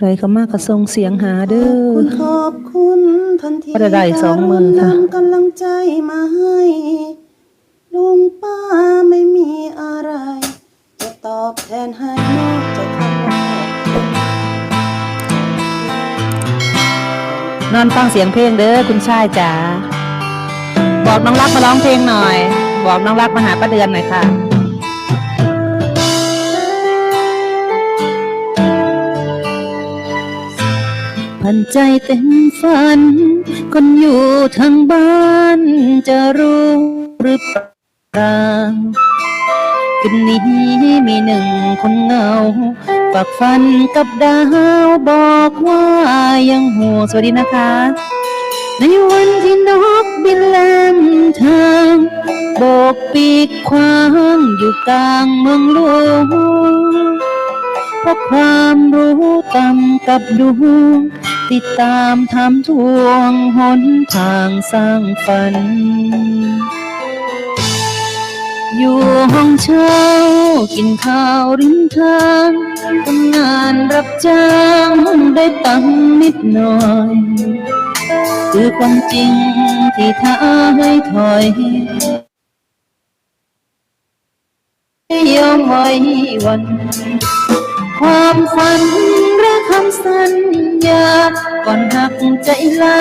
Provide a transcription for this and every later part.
ผู้ใดเข้ามากระทรงเสียงหาเด้ขอบอคุณขอบคุณทันทีก็ได้สองหมื่นค่ะการนำกำลังใจมาให้ลุงป้าไม่มีอะไร จะตอบแทนให้นอกจากคำว่านอนฟังเสียงเพลงเด้อคุณชายจ๋าบอกน้องรักมาร้องเพลงหน่อย บอกน้องรักมาหาป้าเดือนหน่อยค่ะ พันใจเต็มฝัน คนอยู่ทางบ้านจะรู้หรือเปล่าคืนนี้มีหนึ่งคนเงาฝากฝันกับดาวบอกว่ายังห่วงสวัสดีนะคะ ในวันที่นกบินแล่นทางโบกปีกคว้างอยู่กลางเมืองหลวง เพราะความรู้ต่ำกับดวงติดตามทำทวงหนทางสร้างฝัน อยู่ห้องเช่ากินข้าวริมทางทำงานรับจ้างได้ตังค์นิดหน่อย คือความจริงที่ท้าให้ถอยไม่ยอมไว้วัน ความฝันและคำสัญญา ก่อนหักใจลา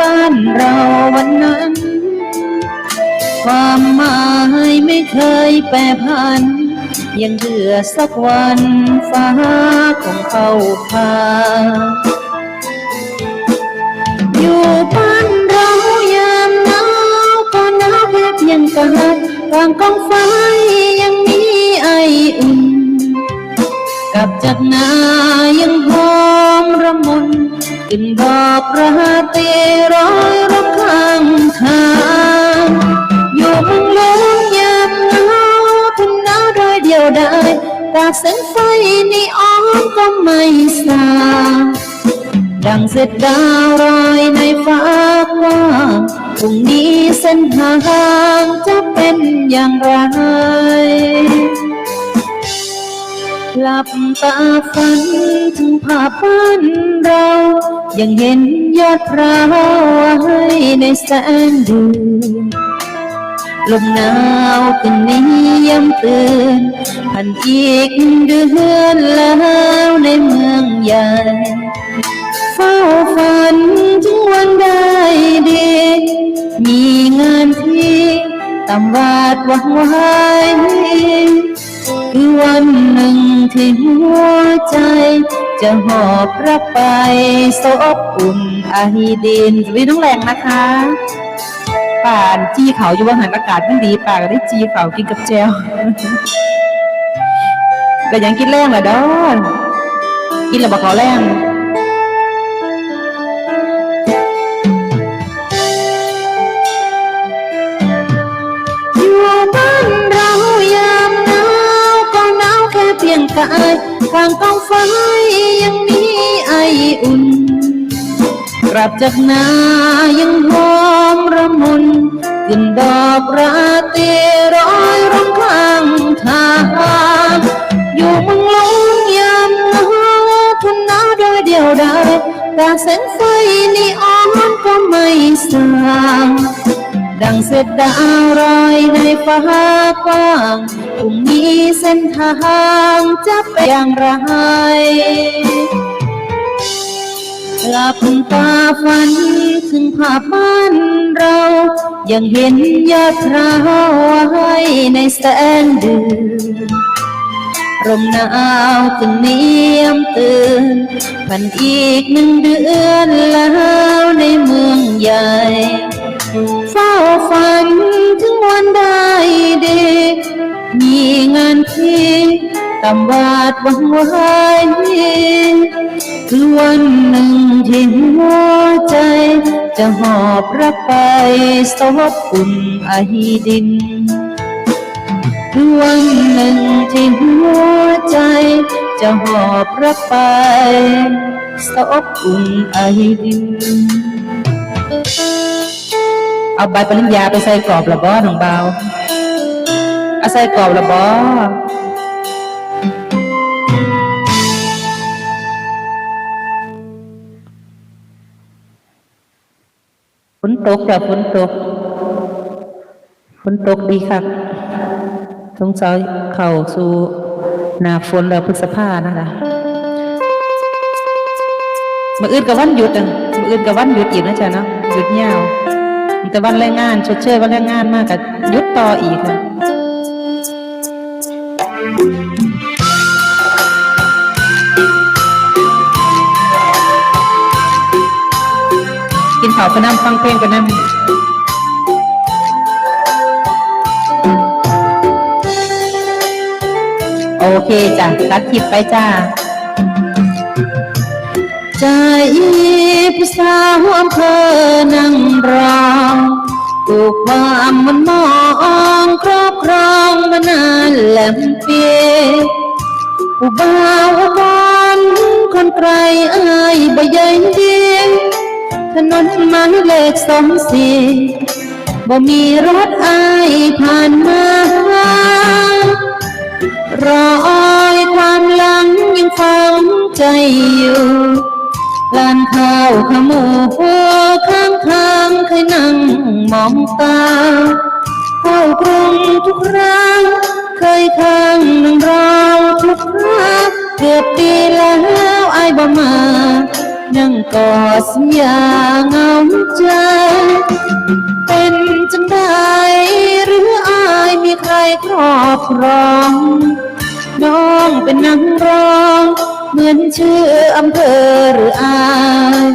บ้านเราวันนั้น ความหมายไม่เคยแปรผัน ยังเดือสักวันฟ้าของเขาพาอยู่บ้านเรายามหนาวก็หนาวแค่เพียงกายกลางกองไฟยังมีไออุ่น ลับจากนายังหอมระมุนกลิ่นดอกระเตร้อยรักข้างทางอยู่เมึงลงยามหนาวถึงหนาวโดยเดียวได้ตากแสงไฟนีออนก็ไม่สางดังเสร็จดาวลอยในฟ้ากว้างพรุ่งนี้เส้นทางจะเป็นอย่างไร หลับตาฝันถึงภาพบ้านเรา ยังเห็นยอดพร้าวไว้ในแสงเดือนลมหนาวคืนนี้ย้ำเตือนพันอีกเดือนแล้วในเมืองใหญ่เฝ้าฝันถึงวันได้ดี มีงานที่ตามวาดหวังไว้คือวัน ที่หัวใจ จะหอบรับไปซบอุ่นไอดินสวัสดีน้องแรงนะคะป่านจี้เขาอยู่ว่าหันอากาศมันดีป่ากได้จี้เขากินกับแจวแต่ยังกินแรงเหรอด้อกินแล้วบอกเขาแรง กายกลางกองไฟยังมีไออุ่น กลับจากนายังหอมระมุนกลิ่นดอกราตรีร้อยรังข้างทางอยู่มึงลงยามหนาวทุนหนาวโดยเดียวดายตากแสงไฟนีออนก็ไม่สาง ดังเศษดาวลอยในฟ้ากว้างพรุ่งนี้เส้นทางจะเป็นอย่างไรหลับตาฝันถึงภาพบ้านเรา ยังเห็นยอดพร้าวไว้ในแสงเดือนลมหนาวถึงเนียมเตือนพันอีกหนึ่งเดือนแล้วในเมืองใหญ่ เฝ้าฝันถึงวันได้เด็ก มีงานที่ตำวาดหวังไว้คือวันหนึ่งที่หัวใจ จะหอบรับไปซบอุ่นไอดินคือวันหนึ่งที่หัวใจ จะหอบรับไปซบอุ่นไอดิน เอาใบปริญญาไปใส่กรอบระบอน้องเบาเอาใส่กรอบระบอฝนตกจ้ะฝนตกฝนตกดีครับสงสัยเข่าสู่หนาฝนแล้วพฤษภานะคะมาอื่นกับวันหยุดอะมาอื่นกับวันหยุดอีกนะจ๊ะเนาะหยุดยาว แต่วันแรงงานชดเชยวันแรงงานมากกับยุดต่ออีกค่ะกินข้าวไปนั่งฟังเพลงไปนั่งโอเคจ้ะตัดคลิปไปจ้าใจ ผู้สาวอำเภอนั่งรองถูกความมันมองครอบครองมานานแหลมเปียผู้บ่าวบอนคนไกลเอ้ยบ่ใหญ่เดียงถนนหมายเลขสองสี่บ่มีรถอายผ่านมารอยความหลังยังฝังใจอยู่ ลานข้าวขมูหัวข้างข้างเคยนั่งมองตาเข้ากรุงทุกครั้งเคยข้างนั่งรอทุกครั้งเกือบปีแล้วอายบ่มานั่งกอดสัญญาเงาใจเป็นจังไดหรืออายมีใครครอบครอง น้องเป็นนักร้อง เหมือนชื่ออำเภอหรืออาย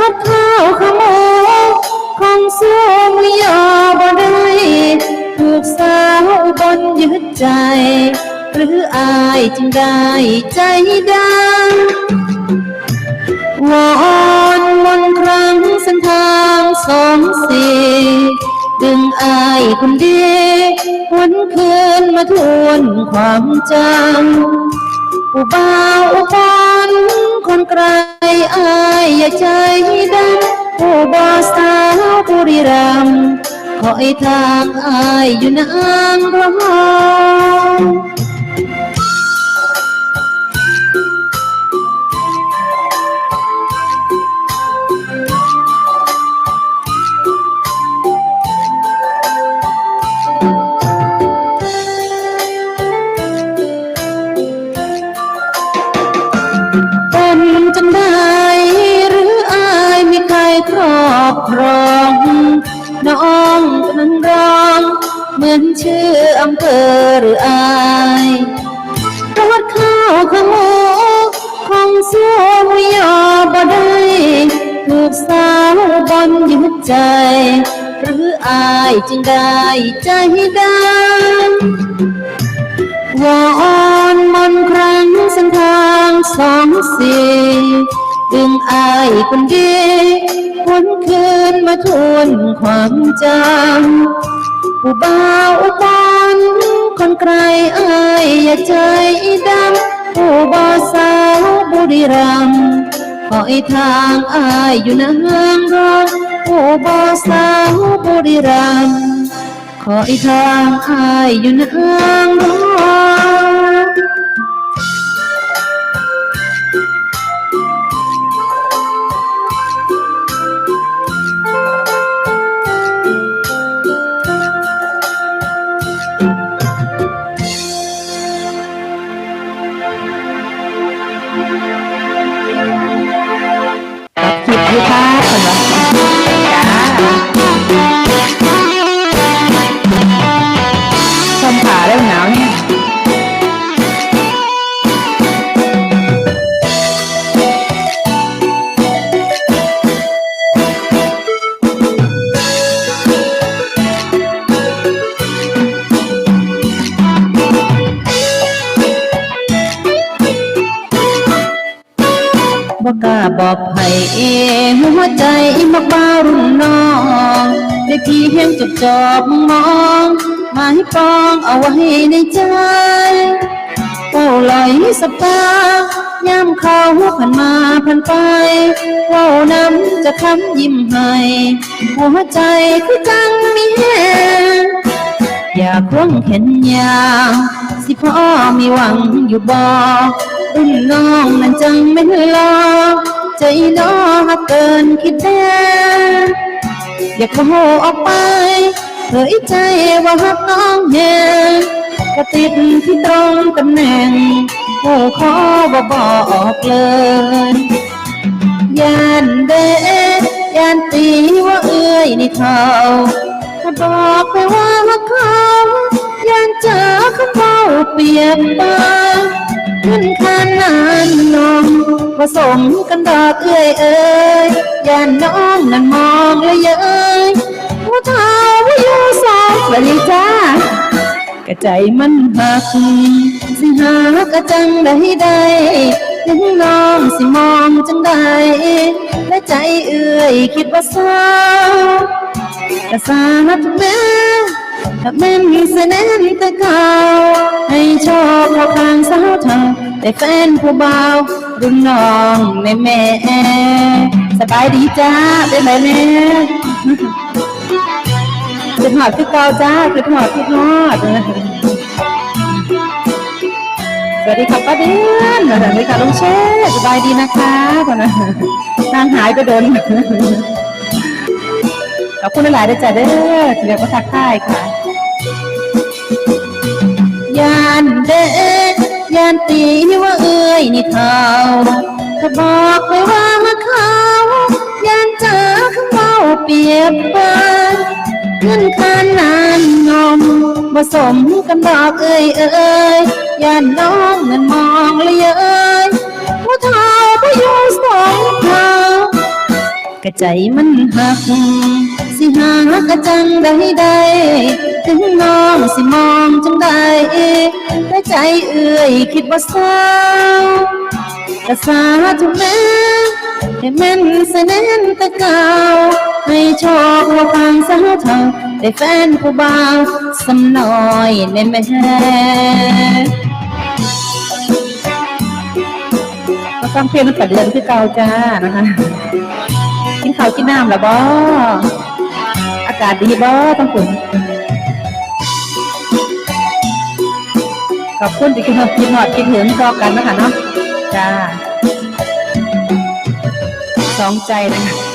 รับข้าวขโมยของสู้ไม่ยอมบ่ได้ถูกสาวบนยึดใจ หรืออายจึงได้ใจดำวอนมนครั้งเส้นทางสองสี่ดึงอายคนดีวันคืนมาทวนความจำ ผู้บ่าวอุบลคนไกลอายอย่าใจดำผู้บ่าวสาวบุรีรัมย์ขอให้ทางอายอยู่นางรอง เหมือนชื่ออำเภอหรืออายรถข้าวขโมยของสู้ม่ยอบ่ได้ถูกสาวบอนยึดใจ หรืออายจึงได้ใจดำวอนมนครั้งเส้นทางสองสี่ดึงอายคนดีวนคืนมาทวนความจำ ผู้บ่าวอุบลคนไกลอายอย่าใจดำผู้บ่าวสาวบุรีรัมย์ขอให้ทางอายอยู่นางรองผู้บ่าวสาวบุรีรัมย์ขออีกทางอายอยู่นางร ดค บ่กล้าบอกให้เองหัวใจมักบ้ารุ่นน้องได้เพียงจดจอบมองหมายปองเอาไว้ในใจโอ้ลอยสบตายามเขาผ่านมาผ่านไปเว้าน้ำจะคำยิ้มให้หัวใจคือจังมีแหงอยากควงแขนยาสิพ่อมีหวังอยู่บ่ รุ่นน้องนั้นจังไม่รอใจน้อหักเกินคิดแน่อยากโมโหออกไปเผยใจว่าหักน้องแน่ก็ติดที่ตรงตำแหน่งโอ้ขอบ่บอกเลยยานเดยานตีว่าเอ้ยนี่เท่าถ้าบอกไปว่าเขายานเจอคำเมาเปรียบป ขึ้นขนาดนมผสมกันดอกเอ้ยเอ้ยยานน้องนั่นมองเลยเอ้ยว่าเท่าว่าอยู่สองสวัสดีจ้ากระใจมันหัก สิหากระจังได้ได้ถึงน้องสิมองจังได้และใจเอื่อยคิดว่าเศร้ากระสาทุกแม่ ถ้าแม่นเสนนต่เก่าให้ชอบเราข้างสาวเธอแต่แฟนผู้เบารุ่นน้องแม่แม่สบายดีจ้าเป็นไรแม่คือหอดคือเกาจ้าคือหอดคือหอดสวัสดีค่ะป้าเดือนสวัสดีค่ะลุงเชษสบายดีนะคะคนนะนางหายไปโดนขอบคุณหลายๆด้วยจ้าเด้อเรียว่าทักทายค่ะานเด็กยานตีว่าเอ้ยนี่เท่าถ้าบอกไปว่ามาเขายานเจอคำเมาเปียบปานเงินคานนานนมผสมกันดอกเอ้ยเอ้ยยานน้องเงินมองเลยเอ้ยว่าเท่าไปอยู่สองเท่ากระใจมันหัก สิหากระจังได้ได้ ถึงน้องสิมองจังได้แต่ใจเอื่อยคิดว่าเศร้ากระสาทุกแม่ให้แม่นเสนนต่เกาให้โชคว่าฟังสาวเธอได้แฟนผู้บ่าวสำน้อยในแม่ก็ฟังเพลงตั้งแต่เดือนที่เก่าจ้านะคะกินข้าวกินน้ำแล้วบ่อากาศดีบ่ต้องคุณ ขอบคุณที่คิดหอดคิดหอดกิดเหินรอกันนะคะเนาะจ้าสองใจนะคะ